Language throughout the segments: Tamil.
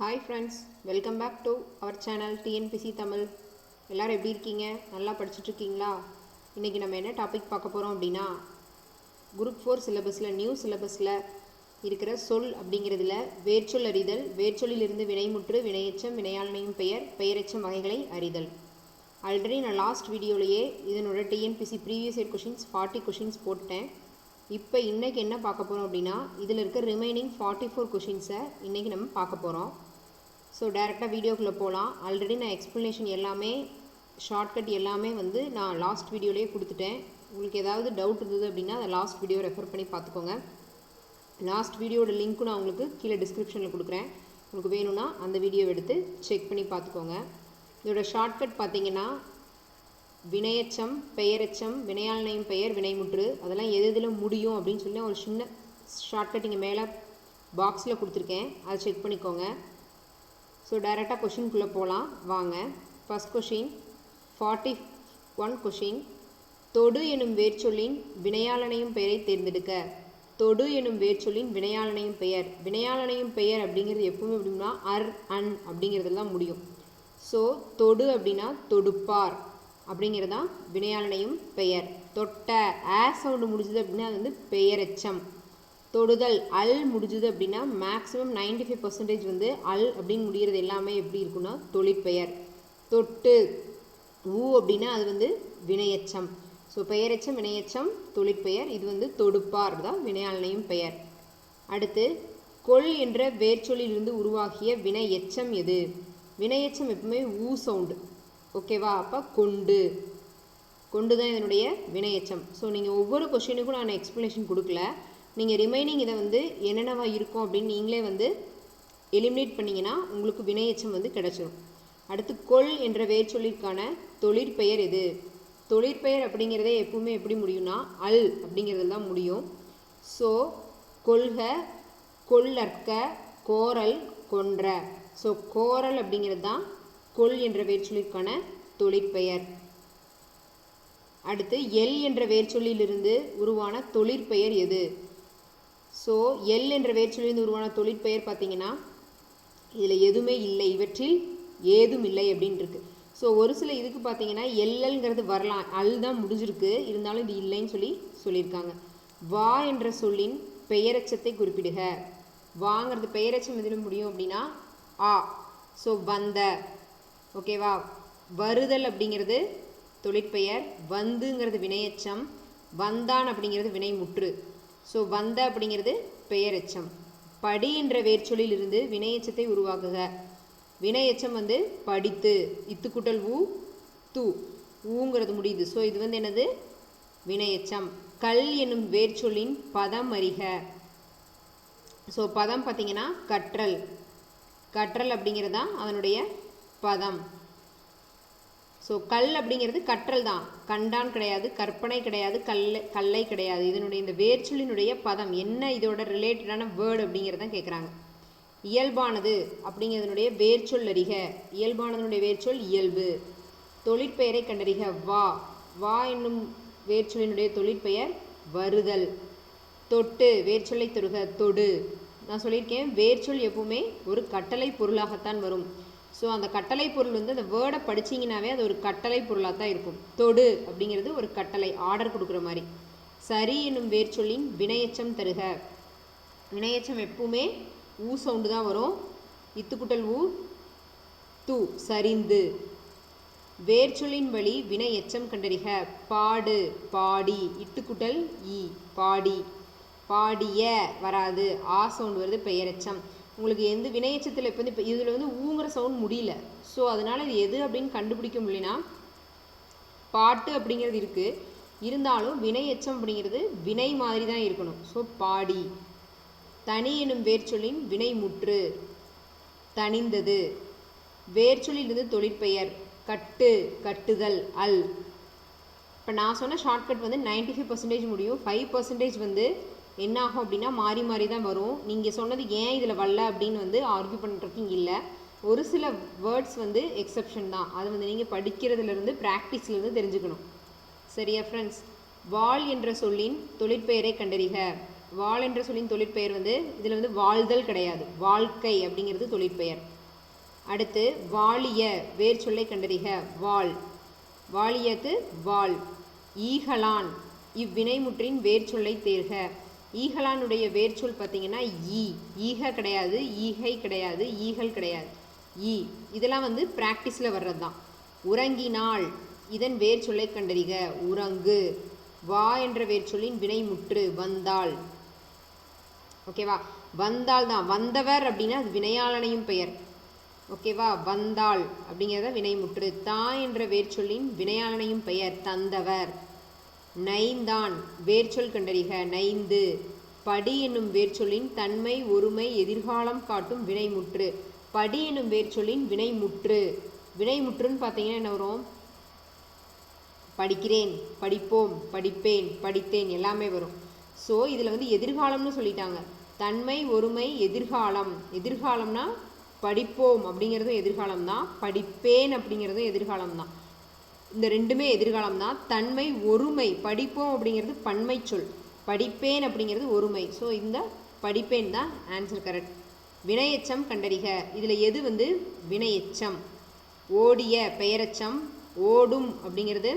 Hi friends welcome back to our channel TNPSC Tamil எல்லோரும் எப்படி இருக்கீங்க? நல்லா படிச்சுட்ருக்கீங்களா இன்றைக்கி நம்ம என்ன டாபிக் பார்க்க போகிறோம் அப்படின்னா குரூப் ஃபோர் சிலபஸில் நியூ சிலபஸில் இருக்கிற சொல் அப்படிங்கிறதுல வேர்ச்சொல் அறிதல் வேர்ச்சொல்லிலிருந்து வினைமுற்று வினையச்சம் வினையாளனையும் பெயர் பெயரெச்சம் வகைகளை அறிதல். ஆல்ரெடி நான் லாஸ்ட் வீடியோலேயே இதனோட TNPSC previous year questions forty questions போட்டேன் இப்போ இன்றைக்கி என்ன பார்க்க போகிறோம் அப்படின்னா இதில் இருக்க ரிமைனிங் ஃபார்ட்டி ஃபோர் கொஷின்ஸை இன்றைக்கி நம்ம பார்க்க போகிறோம் ஸோ டேரெக்டாக வீடியோக்குள்ளே போகலாம் ஆல்ரெடி நான் எக்ஸ்ப்ளனேஷன் எல்லாமே ஷார்ட்கட் எல்லாமே வந்து நான் லாஸ்ட் வீடியோலேயே கொடுத்துட்டேன். உங்களுக்கு ஏதாவது டவுட் இருந்தது அப்படின்னா அதை லாஸ்ட் வீடியோ ரெஃபர் பண்ணி பார்த்துக்கோங்க. லாஸ்ட் வீடியோட லிங்க்கும் நான் உங்களுக்கு கீழே டிஸ்கிரிப்ஷனில் கொடுக்குறேன். உங்களுக்கு வேணும்னா அந்த வீடியோ எடுத்து செக் பண்ணி பார்த்துக்கோங்க. இதோட ஷார்ட்கட் பார்த்தீங்கன்னா வினையச்சம் பெயரெச்சம் நயம் பெயர் வினைமுற்று அதெல்லாம் எது எதில் முடியும் அப்படின்னு சொல்லி ஒரு சின்ன ஷார்ட்கட் இங்கே மேலே பாக்ஸில் கொடுத்துருக்கேன். அதை செக் பண்ணிக்கோங்க. ஸோ டைரெக்டாக கொஷின்குள்ளே போகலாம் வாங்க. First question forty one question தொடு எனும் வேர்ச்சொல்லின் வினையாளனையும் பெயரை தேர்ந்தெடுக்க. தொடு எனும் வேர்ச்சொல்லின் வினையாளனையும் பெயர். வினையாளனையும் பெயர் அப்படிங்கிறது எப்பவுமே எப்படின்னா அர் அன் அப்படிங்கிறதுலாம் முடியும். ஸோ தொடு அப்படின்னா தொடுப்பார் அப்படிங்கிறது தான் வினையாளனையும் பெயர். தொட்ட ஆ சவுண்டு முடிஞ்சது அப்படின்னா அது வந்து பெயரெச்சம். தொடுதல் அல் முடிஞ்சுது அப்படின்னா மேக்ஸிமம் நைன்டி ஃபைவ் பர்சன்டேஜ் வந்து அல் அப்படின்னு முடிகிறது எல்லாமே எப்படி இருக்குன்னா தொழிற்பெயர். தொட்டு ஊ அப்படின்னா அது வந்து வினையச்சம். ஸோ பெயரெச்சம் வினையச்சம் தொழிற்பெயர் இது வந்து தொடுப்பார் தான் வினையாளனையும் பெயர். அடுத்து கொள் என்ற வேர்ச்சொல்லிலிருந்து உருவாகிய வினை எச்சம் எது? வினையச்சம் எப்பவுமே ஊ சவுண்டு ஓகேவா அப்போ கொண்டு. கொண்டு தான் இதனுடைய வினையச்சம். ஸோ நீங்கள் ஒவ்வொரு கொஷினுக்கும் நான் எக்ஸ்ப்ளனேஷன் கொடுக்கல. நீங்கள் ரிமைனிங் இதை வந்து என்னென்னவா இருக்கும் அப்படின்னு நீங்களே வந்து எலிமினேட் பண்ணிங்கன்னா உங்களுக்கு வினையச்சம் வந்து கிடச்சிரும். அடுத்து கொள் என்ற வேர்ச்சொல்லிற்கான தொழிற்பெயர் எது? தொழிற்பெயர் அப்படிங்கிறதே எப்பவுமே எப்படி முடியும்னா அல் அப்படிங்கிறது தான் முடியும். ஸோ கொள்க கொள்ளற்க கோரல் கொன்ற. ஸோ கோரல் அப்படிங்கிறது தான் கொள் என்ற வேர்ச்சொல்லிற்கான தொழிற்பெயர் அடுத்து எல் என்ற வேர்ச்சொல்லிலிருந்து உருவான தொழிற்பெயர் எது? ஸோ எல் என்ற வேர்ச்சொல்லிலிருந்து உருவான தொழிற்பெயர் பார்த்தீங்கன்னா இதில் எதுவுமே இல்லை. இவற்றில் ஏதும் இல்லை அப்படின்னு இருக்குது ஸோ ஒரு சில இதுக்கு பார்த்தீங்கன்னா எல்எல்ங்கிறது வரலாம். அல் தான் முடிஞ்சிருக்கு. இருந்தாலும் இது இல்லைன்னு சொல்லி சொல்லியிருக்காங்க. வா என்ற சொல்லின் பெயரச்சத்தை குறிப்பிடுக. வாங்கிறது பெயரச்சம் எதில் முடியும் அப்படின்னா ஆ. ஸோ வந்த. ஓகேவா வருதல் அப்படிங்கிறது தொழிற்பெயர். வந்துங்கிறது வினையச்சம். வந்தான் அப்படிங்கிறது வினைமுற்று. ஸோ வந்த அப்படிங்கிறது பெயரெச்சம். படி என்ற வேர்ச்சொல்லில் இருந்து வினையச்சத்தை உருவாக்குக. வினையச்சம் வந்து படித்து இத்துக்குட்டல் ஊ தூ ஊங்கிறது முடியுது. ஸோ இது வந்து என்னது? வினையச்சம். கல் என்னும் வேர்ச்சொல்லின் பதம் அறிக. ஸோ பதம் பார்த்தீங்கன்னா கற்றல். கற்றல் அப்படிங்கிறது தான் அதனுடைய பதம். ஸோ கல் அப்படிங்கிறது கற்றல் தான். கண்டான் கிடையாது கற்பனை கிடையாது கல் கல்லை கிடையாது. இதனுடைய இந்த வேர்ச்சொல்லினுடைய பதம் என்ன இதோட ரிலேட்டடான வேர்டு அப்படிங்கிறத கேட்குறாங்க இயல்பானது அப்படிங்கிறதுனுடைய வேர்ச்சொல் அறிக. இயல்பானதனுடைய வேர்ச்சொல் இயல்பு. தொழிற்பெயரை கண்டறிக. வா. வா என்னும் வேர்ச்சொல்லினுடைய தொழிற்பெயர் வருதல். தொட்டு வேர்ச்சொல்லை தொடுக. தொடு. நான் சொல்லியிருக்கேன் வேர்ச்சொல் எப்பவுமே ஒரு கட்டளை பொருளாகத்தான் வரும். ஸோ அந்த கட்டளை பொருள் வந்து அந்த வேர்டை படிச்சிங்கனாவே அது ஒரு கட்டளை பொருளாக தான் இருக்கும். தொடு அப்படிங்கிறது ஒரு கட்டளை ஆர்டர் கொடுக்குற மாதிரி. சரி என்னும் வேர்ச்சொல்லின் வினையச்சம் தருக. வினையச்சம் எப்பவுமே ஊ சவுண்டு தான் வரும். இத்துக்குட்டல் ஊ து சரிந்து. வேர்ச்சொல்லின் வழி வினை எச்சம் கண்டறிக. பாடு பாடி. இட்டுக்குட்டல் ஈ பாடி. பாடிய வராது. ஆ சவுண்டு வருது பெயரெச்சம். உங்களுக்கு எந்த வினையச்சத்தில் இப்போ வந்து இப்போ இதில் வந்து ஊங்குற சவுண்ட் முடியல. ஸோ அதனால் இது எது அப்படின்னு கண்டுபிடிக்க முடியலனா பாட்டு அப்படிங்கிறது இருக்குது இருந்தாலும் வினையச்சம் அப்படிங்கிறது வினை மாதிரி தான் இருக்கணும். ஸோ பாடி. தனி எனும் வேர்ச்சொல்லின் வினை முற்று தனிந்தது. வேர்ச்சொல்லிலிருந்து தொழிற்பெயர். கட்டு கட்டுதல் அல். இப்போ நான் சொன்ன ஷார்ட்கட் வந்து நைன்டி ஃபைவ் பர்சன்டேஜ் முடியும். ஃபைவ் பர்சன்டேஜ் வந்து என்னாகும் அப்படின்னா மாறி மாறி தான் வரும். நீங்கள் சொன்னது ஏன் இதில் வரல அப்படின்னு வந்து ஆர்கியூ பண்ணுறதுக்கு இல்லை ஒரு சில வேர்ட்ஸ் வந்து எக்ஸப்ஷன் தான். அது வந்து நீங்கள் படிக்கிறதுலேருந்து ப்ராக்டிஸ்லேருந்து தெரிஞ்சுக்கணும். சரியா ஃப்ரெண்ட்ஸ் வால் என்ற சொல்லின் தொழிற்பெயரை கண்டறிக. வால் என்ற சொல்லின் தொழிற்பெயர் வந்து இதில் வந்து வாழ்தல் கிடையாது. வாழ்க்கை அப்படிங்கிறது தொழிற்பெயர். அடுத்து வாலிய வேர் சொல்லை கண்டறிக. வால். வாலியத்து வாள் ஈகலான். இவ்வினைமுற்றின் வேர் சொல்லை தேர்க. ஈகலானுடைய வேர்ச்சொல் பார்த்தீங்கன்னா ஈ. ஈக கிடையாது ஈகை கிடையாது ஈகல் கிடையாது. ஈ. இதெல்லாம் வந்து ப்ராக்டிஸில் வர்றது தான் உறங்கினால் இதன் வேர்ச்சொல்லை கண்டறிக. உறங்கு. வா என்ற வேர்ச்சொல்லின் வினை முற்று வந்தாள். ஓகேவா வந்தால் தான் வந்தவர் அப்படின்னா அது வினையாளனையும் பெயர். ஓகேவா வந்தாள் அப்படிங்கிறத வினைமுற்று தா என்ற வேர்ச்சொல்லின் வினையாளனையும் பெயர். தந்தவர். நைந்தான். வேர்ச்சொல் கண்டறிக நைந்து. படி என்னும் வேர்ச்சொல்லின் தன்மை ஒருமை எதிர்காலம் காட்டும் வினைமுற்று. படி என்னும் வேர்ச்சொல்லின் வினைமுற்று. வினைமுற்றுன்னு பார்த்தீங்கன்னா என்ன வரும்? படிக்கிறேன் படிப்போம் படிப்பேன் படித்தேன் எல்லாமே வரும். ஸோ இதில் வந்து எதிர்காலம்னு சொல்லிட்டாங்க. தன்மை ஒருமை எதிர்காலம். எதிர்காலம்னா படிப்போம் அப்படிங்கிறதும் எதிர்காலம் தான் படிப்பேன் அப்படிங்கிறதும் எதிர்காலம் தான் இந்த ரெண்டுமே எதிர்காலம் தான். தன்மை ஒருமை படிப்போம் அப்படிங்கிறது பன்மை சொல். படிப்பேன் அப்படிங்கிறது ஒருமை. ஸோ இந்த படிப்பேன் தான் ஆன்சர் கரெக்ட் வினையச்சம் கண்டறிக. இதில் எது வந்து? வினையச்சம். ஓடிய பெயரச்சம் ஓடும் அப்படிங்கிறது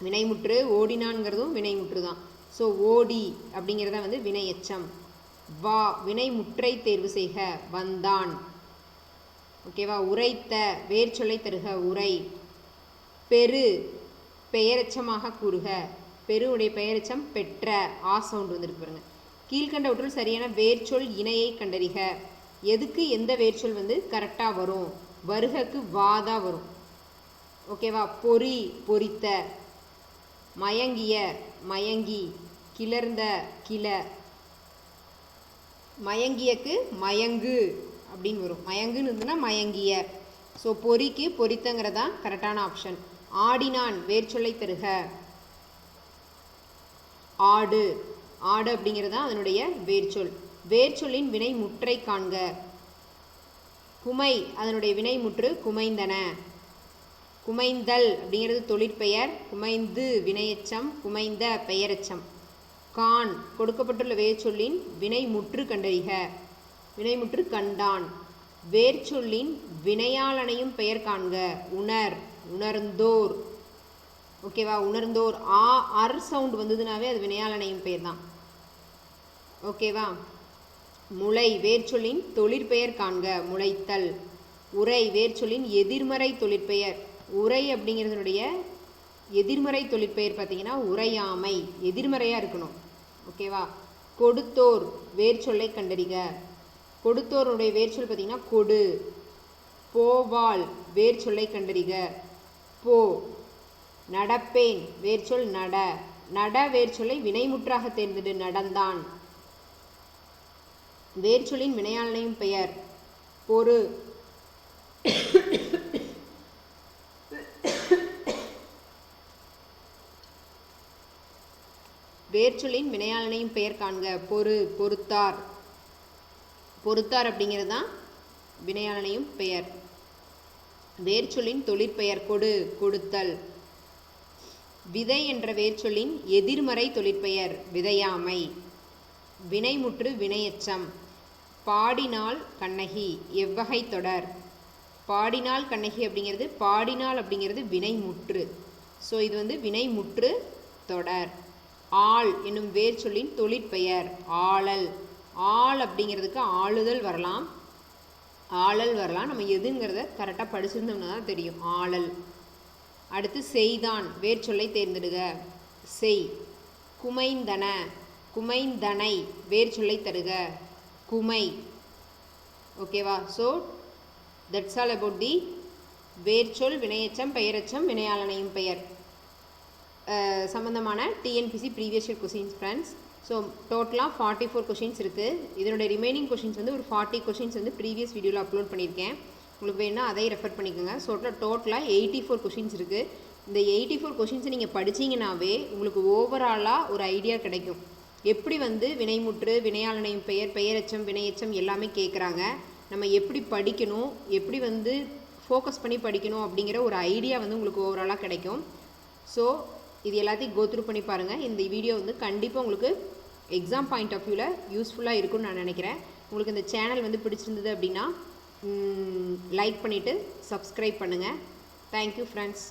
வினைமுற்று ஓடினான்ங்கிறதும் வினைமுற்று தான். ஸோ ஓடி அப்படிங்கிறத வந்து வினையச்சம். வா வினைமுற்றை தேர்வு செய்க. வந்தான். ஓகேவா உரைத்த வேர் சொல்லை தருக. உரை. பெரு பெயரெச்சமாக கூறுக. பெருவுடைய பெயரச்சம் பெற்ற ஆ சவுண்ட் வந்துருக்கு பாருங்க. கீழ்கண்டவற்றுள் சரியான வேர்ச்சொல் இணையை கண்டறிக. எதுக்கு எந்த வேர்ச்சொல் வந்து கரெக்டாக வரும்? வருகக்கு வாதா வரும். ஓகேவா பொறி பொறித்த மயங்கிய மயங்கி கிளர்ந்த கிள. மயங்கியக்கு மயங்கு அப்படின்னு வரும். மயங்குன்னு இருந்ததுன்னா மயங்கிய. ஸோ பொறிக்கு பொறித்தங்கிறதான் கரெக்டான ஆப்ஷன் ஆடினான் வேர்ச்சொல்லை பெறுக ஆடு ஆடு அப்படிங்கிறது தான் அதனுடைய வேர்ச்சொல். வேர்ச்சொல்லின் வினை முற்றை காண்க. குமை அதனுடைய வினை முற்று குமைந்தன. குமைந்தல் அப்படிங்கிறது தொழிற்பெயர். குமைந்து வினையச்சம் குமைந்த பெயரச்சம். கான் கொடுக்கப்பட்டுள்ள வேர்ச்சொல்லின் வினை முற்று கண்டறிக. வினைமுற்று கண்டான். வேர்ச்சொல்லின் வினையாளனையும் பெயர் காண்க. உணர். உணர்ந்தோர். ஓகேவா உணர்ந்தோர். ஆ அர் சவுண்ட் வந்ததுனாவே அது வினையாளனையும் பேர் தான் ஓகேவா முளை வேர்ச்சொல்லின் தொழிற்பெயர் காண்க. முளைத்தல். உரை வேர்ச்சொல்லின் எதிர்மறை தொழிற்பெயர். உரை அப்படிங்கிறதுனுடைய எதிர்மறை தொழிற்பெயர் பார்த்தீங்கன்னா உரையாமை. எதிர்மறையாக இருக்கணும். ஓகேவா கொடுத்தோர். வேர்ச்சொல்லை கண்டறிக. கொடுத்தோருடைய வேர்ச்சொல் பார்த்தீங்கன்னா கொடு. போவால் வேர்ச்சொல்லை கண்டறிக. போ. நடப்பேன். வேர்ச்சொல் நட. நட வேர்ச்சொல்லை வினைமுற்றாக தேர்ந்தெடு. நடந்தான். வேர்ச்சொலின் வினையாளனையும் பெயர். பொறு. வேர்ச்சொல்லின் வினையாளனையும் பெயர் காண்க. பொறு. பொறுத்தார். பொறுத்தார் அப்படிங்கிறது தான் வினையாளனையும் பெயர். வேர்ச்சொல்லின் தொழிற்பெயர் கொடு கொடுத்தல். விதை என்ற வேர்ச்சொல்லின் எதிர்மறை தொழிற்பெயர் விதையாமை. வினைமுற்று வினையச்சம். பாடினால் கண்ணகி எவ்வகை தொடர். பாடினால் கண்ணகி அப்படிங்கிறது பாடினால் அப்படிங்கிறது வினைமுற்று. ஸோ இது வந்து வினைமுற்று தொடர். ஆள் என்னும் வேர்ச்சொல்லின் தொழிற்பெயர் ஆளல். ஆள் அப்படிங்கிறதுக்கு ஆளுதல் வரலாம். ஆளல் வரலாம். நம்ம எதுங்கிறத கரெக்டாக படிச்சிருந்தோம்னா தான் தெரியும். ஆளல். அடுத்து செய்தான். வேர் சொல்லை தேர்ந்தெடுக. செய். குமைந்தன. குமைந்தனை. வேர்ச்சொல்லை தருக. குமை. ஓகேவா so that's all about the வேர்ச்சொல் வினையச்சம் பெயரச்சம் வினையாளனையும் பெயர். சம்பந்தமான TNPSC previous year questions friends so டோட்டலாக ஃபார்ட்டி ஃபோர் கொஷின்ஸ் இருக்குது இதனுடைய ரிமைனிங் கொஷின்ஸ் வந்து ஒரு ஃபார்ட்டி கொஷின்ஸ் வந்து ப்ரீவியஸ் வீடியோவில் அப்லோட் பண்ணியிருக்கேன். உங்களுக்கு வேணால் அதை ரெஃபர் பண்ணிக்கோங்க. ஸோ டோட்டலாக எயிட்டி ஃபோர் கொஷின்ஸ் இருக்குது இந்த எயிட்டி ஃபோர் கொஷின்ஸை நீங்கள் படிச்சீங்கன்னாவே உங்களுக்கு ஓவராலாக ஒரு ஐடியா கிடைக்கும். எப்படி வந்து வினைமுற்று வினையாளனையும் பெயர் பெயரெச்சம் வினையெச்சம் எல்லாமே கேட்குறாங்க நம்ம எப்படி படிக்கணும் எப்படி வந்து ஃபோக்கஸ் பண்ணி படிக்கணும் அப்படிங்கிற ஒரு ஐடியா வந்து உங்களுக்கு ஓவராலாக கிடைக்கும். ஸோ இது எல்லாத்தையும் கோத்ரூ பண்ணி பாருங்கள் இந்த வீடியோ வந்து கண்டிப்பாக உங்களுக்கு எக்ஸாம் பாயிண்ட் ஆஃப் வியூவில் யூஸ்ஃபுல்லாக இருக்கும்னு நான் நினைக்கிறேன். உங்களுக்கு இந்த சேனல் வந்து பிடிச்சிருந்தது அப்படின்னா லைக் பண்ணிவிட்டு சப்ஸ்கிரைப் பண்ணுங்கள் தேங்க்யூ ஃப்ரெண்ட்ஸ்